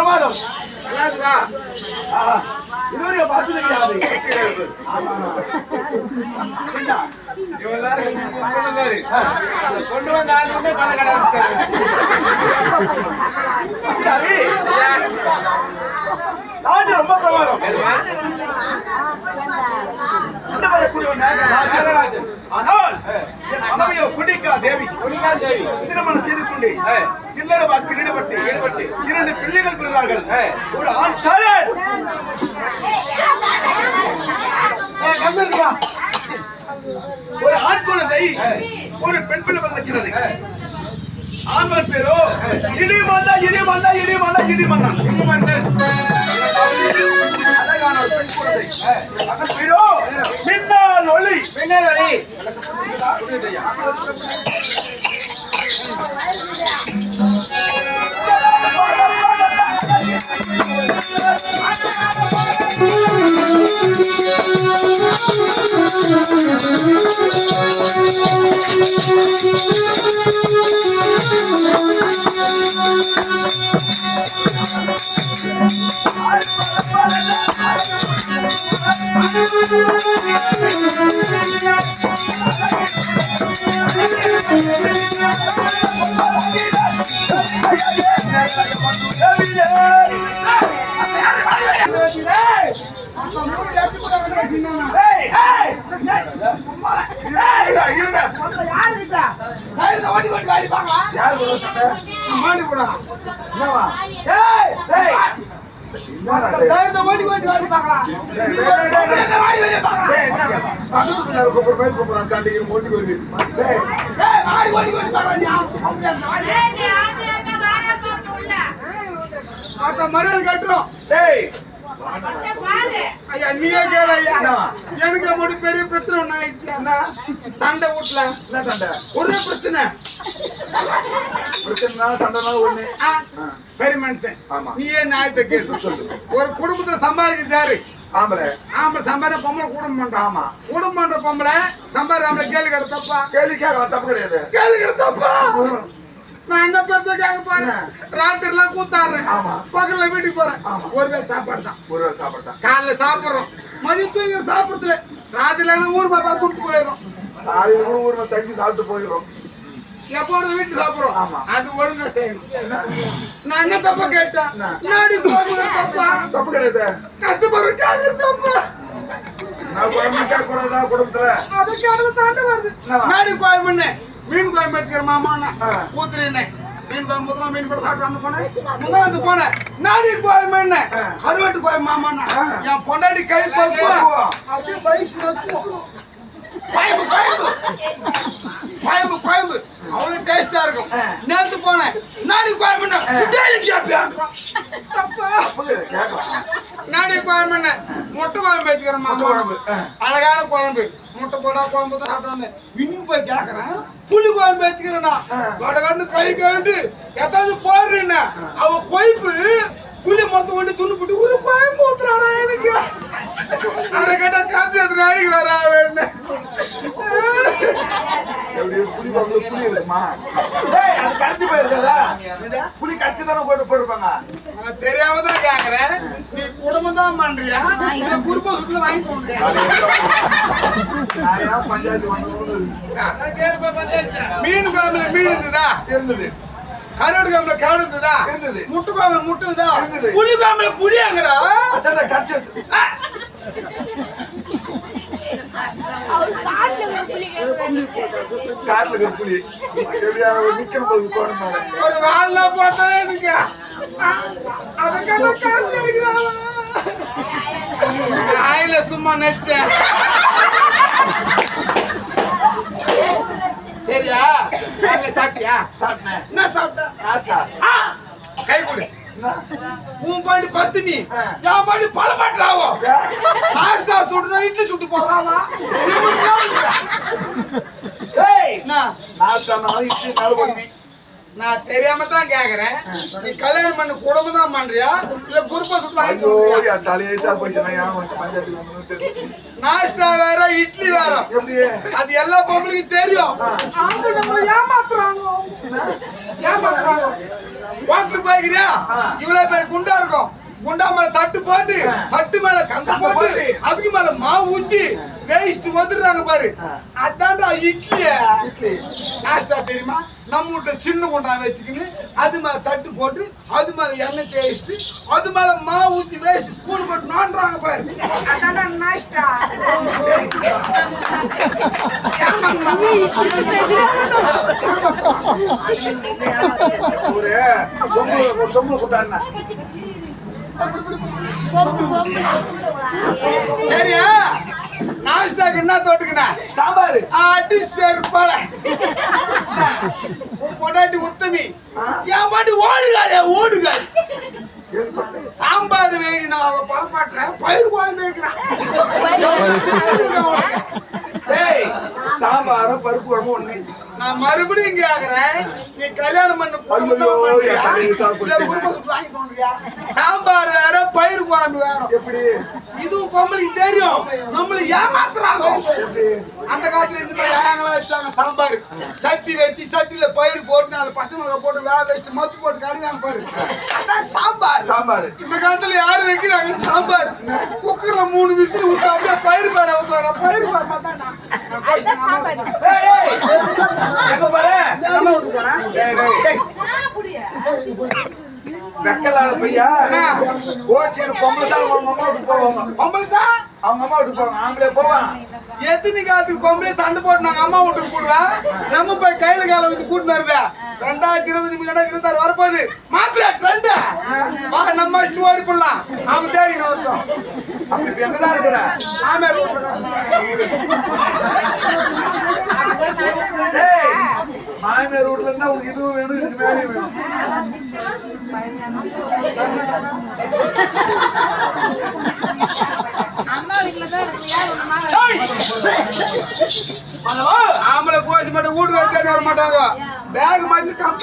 பிரமாதம். இதுவரையும் பார்த்தது கிடையாது கொண்டு வந்த ஆள் வந்து பல கடை வச்சிட்டாரு. சரி. நாடு ரொம்ப பிரமாதம். ஆனால் மனைவியோ குடிக்கா தேவி. திருமணம் செய்து கொண்டு. கில்லற வாக்கில் ஈடுபட்டு ஈடுபட்டு. இரண்டு பிள்ளைகள் ஆ. ஒரு ஆண் சாரன் ஒரு ஆண் குழந்தை ஒரு பெண் பிள்ளை பிறக்கிறது ஆண்மன் பேரோ? இடிமண்ணா இடிமண்ணா இடிமண்ணா இடிமண்ணா அழகான ஒரு பெண் குழந்தை. மகன் பேரோ? மின்னல் ஒளி. பின்னர் வரி. இருடா, இருடா. யார் கூட சண்டை? என்னவா? ஏய், ஏய். என்னடா இது? டேய், டேய், டேய், டேய். டேய், என்ன? பக்கத்து பிள்ளையார கூப்பிடுற மாதிரி கூப்பிடுறான், சண்டைக்கு மோட்டி கொண்டு. டேய், மரியாதை கட்டுறோம் டேய். ஐயா நீயே கேள ஐயா என்னவா? எனக்கு மட்டும் பெரிய பிரச்சனை ஒண்ணு ஆயிடுச்சு என்ன? சண்டை வீட்டுல என்ன சண்டை? ஒரே பிரச்சனை பிரச்சனைனால சண்டைனால ஒண்ணு. பெரிய மனுஷன் ஆமா. நீயே நியாயத்தை கேளு சொல்லு. ஒரு குடும்பத்துல சம்பாதிக்கிறது யாரு ஆம்பளை. ஆம்பளை சம்பாதிக்க பொம்பளை குடும்பம் பண்றான் ஆமா. குடும்பம் பண்ற பொம்பளை சம்பாதி ஆம்பளை கேள்வி கேட்ட தப்பா கேள்வி கேட்கலாம், தப்பு கிடையாது. கேள்வி கேட்ட தப்பா நான் என்ன பெருசா கேட்க போறேன் ராத்திரி எல்லாம் கூத்தாடுறேன் ஆமா. பகல்ல வீட்டுக்கு போறேன் ஆமா. ஒரு வேளை சாப்பாடு தான் ஒரு வேளை சாப்பிட்டான். காலைல சாப்பிடுறோம் மதியம் தூங்கி சாப்பிடுறது ராத்திரில ஊர் பாப்பா கூப்பிட்டு போயிடும் காலையில கூட ஊர்ல தங்கி சாப்பிட்டு போயிடுறோம். எப்பொழுது வீட்டுல சாப்பிடுறோம். ஆமா. அது ஒழுங்கா செய்யணும். நான் என்ன தப்பா கேட்டேன்? நாடி தப்பா? தப்பு கிடையாது. கஷ்டப்படுற கேட்கற தப்பா? நான் குழம்பு கேட்க கூடாதா குடும்பத்துல? அதை கேட்டது தாண்ட வருது? நாடி கோயம்பு மீன் கோயம்பு வச்சுக்கிற மாமா ஆ. ஊத்துறேன் மீன் கோயம்பு முதல்ல மீன் கூட சாப்பிட்டு வந்து போனேன். முதல்ல வந்து போனேன். நாடி கோயம்பு ஆ. கருவாட்டு கோயம்பு மாமா ஆ. என் பொண்டாடி கை பருப்பு கோயம்பு கோயம்பு கோயம்பு கோயம்பு அவ்வளவு டேஸ்டா இருக்கும். நேத்து போனேன். நாடி கோயம்பு தப்பா தப்பு கிடையாது கேட்கலாம் நாடி குழம்புன்னு முட்டை குழம்பு வச்சுக்கிறேன் குழம்பு. அழகான குழம்பு. முட்டை போடா குழம்பு தான் சாப்பிட்டு இன்னும் போய் கேட்கறேன். புளி குழம்பு வச்சுக்கிறேன்னா. கடகண்டு கை கழுட்டு எதாவது போடுறேன்னா. அவ கொய்ப்பு புளி மொத்தம் கொண்டு துணி போட்டு ஒரு குழம்பு ஊத்துறாடா. அதை கேட்டா காப்பி அது நாளைக்கு வரா வேணும் எப்படி புளி இருக்குமா? அது கரைஞ்சு போயிருக்காதா? புளி கரைச்சு தானே போட்டு போயிருப்பாங்க தெரியாம தான் கேக்குறேன். நீ குடும்பம் தான் பண்றியா? இல்ல குருப்பா சுட்டுல வாங்கி தோன்றியா பஞ்சாயத்து. மீன் குழம்புல மீன் இருந்ததா? இருந்தது. கருவாடு கருவாடு இருந்ததா? இருந்தது. முட்டை குழம்புல முட்டை இருந்ததா. புளி குழம்புல புளியாங்கடா அதான் கரைச்சு வச்சு. காட்டுல இருக்கிற புளி எப்படியா நிக்கிற போது கோணம் ஒரு போட்டா எனக்கு ஆயில சும்மா நடிச்சேன் சரியா? நல்ல சாப்பிட்டியா? சாப்பிட்டேன். என்ன சாப்பிட்ட? நாஸ்டா. கை கொடு? உன் பாடி பத்து நீ. என் பாடி பல ஏன்? நாஸ்டா சுடுனா இட்லி சுட்டு பண்ணி நான் தெரியாம தான் கேக்குறேன். நீ கல்யாணம் பண்ண குடும்பம் தான் பண்றியா? இல்ல குருப்பா கொடுக்குறியா? என் தலையெழுத்தா போச்சு. தெரியல. நாஸ்டா வேற இட்லி வேற. அது எல்லா பொம்பளைக்கும் தெரியும். ஏமாத்துறாங்க. ஏமாத்துறாங்க. ஹோட்டலுக்கு போய்க்கிறியா ஆ. இவ்வளவு பேர் குண்டா இருக்கும். குண்டா மேல தட்டு போட்டு. தட்டு மேல கந்த போட்டு. அதுக்கு மேல மாவு ஊத்தி வேஸ்ட் வந்துடுறாங்க பாரு. அதான்டா இட்லி இட்லி. நாஸ்டா தெரியுமா? நம்ம வீட்டுல சின்ன குண்டா வச்சுக்கின்னு அது மேல தட்டு போட்டு அது மேல எண்ணெய் தேய்ச்சிட்டு அது மேல மாவு ஊத்தி வேஸ்ட் ஸ்பூன் போட்டு நோண்டுறாங்க பாரு. அதான்டா நாஸ்டா ஒரு சொம்பு சொம்பு குத்தாடினா சரியா? நாஸ்டாக்கு என்ன தொட்டுக்கினா சாம்பார். அடி செருப்பால. உன் பொண்டாட்டி உத்தமி. என் பாட்டி ஓடுகால் கேள்விப்பட்டேன் சாம்பார் வேணி நான் அவ பழப்பாட்டுறேன் பயிர் குழம்பு வைக்கிறான் ஒண்ணு நான் மறுபடியும் கேக்குறேன் நீ கல்யாணம் பண்ண. ஐயோ, என் தலையை தான் போச்சு. சாம்பார் வேற பயிர் குழம்பு வேற எப்படி இதுவும் பொம்பளைக்கு தெரியும் நம்மள ஏமாத்துறாங்க அந்த காலத்துல இந்த மாதிரி ஏங்கலாம் வச்சாங்க சாம்பார் சட்டி வச்சு சட்டில பயிர் போட்டு நாலு பச்சை மிளகாய் போட்டு வேக வச்சு மத்து போட்டு கறினாங்க பாரு அதான் சாம்பார் சாம்பார் இந்த காலத்துல யாரு வைக்கிறாங்க சாம்பார் குக்கர்ல மூணு விசில் விட்டு அப்படியே பயிர் பாரு ஊத்துறாங்க பயிர் பாரு பார்த்தாண்டா நான் கோஷம் சாம்பார் ஏய் ஏய் எங்க பாரு நம்ம விட்டு போறேன் வெக்கலாத பையா கோச்சின்னு பொம்பளை தான் அவங்க அம்மா விட்டு போவாங்க பொம்பளை தான்? அவங்க அம்மா விட்டு போவாங்க ஆம்பளை போவான். எத்தனை காலத்துக்கு பொம்பளை சண்டை போட்டு நாங்க அம்மா வீட்டுக்கு போடுவேன் நம்ம போய் கையில கால வந்து கூட்டினு வருதா? ரெண்டாயிரத்தி இருபது நிமிஷம் ரெண்டாயிரத்தி இருபத்தாறு வரப்போகுது. மாத்திர ட்ரெண்ட் வா நம்ம அடிச்சு ஓடி போடலாம். அவங்க தேடி நோட்டோம் அப்படி இப்ப எங்கதான் இருக்கிற? ஆமே மாமியார் வீட்ல இருந்தா உனக்கு இதுவும் வேணும் இது மேலேயும் வேணும் அம்மா வீட்டுல தான் இருக்கியா உங்க ஆம்பளை கோச்சு மட்டும் வீட்டுக்கு வர மாட்டாங்க பேக் மாட்டி கம்பெனி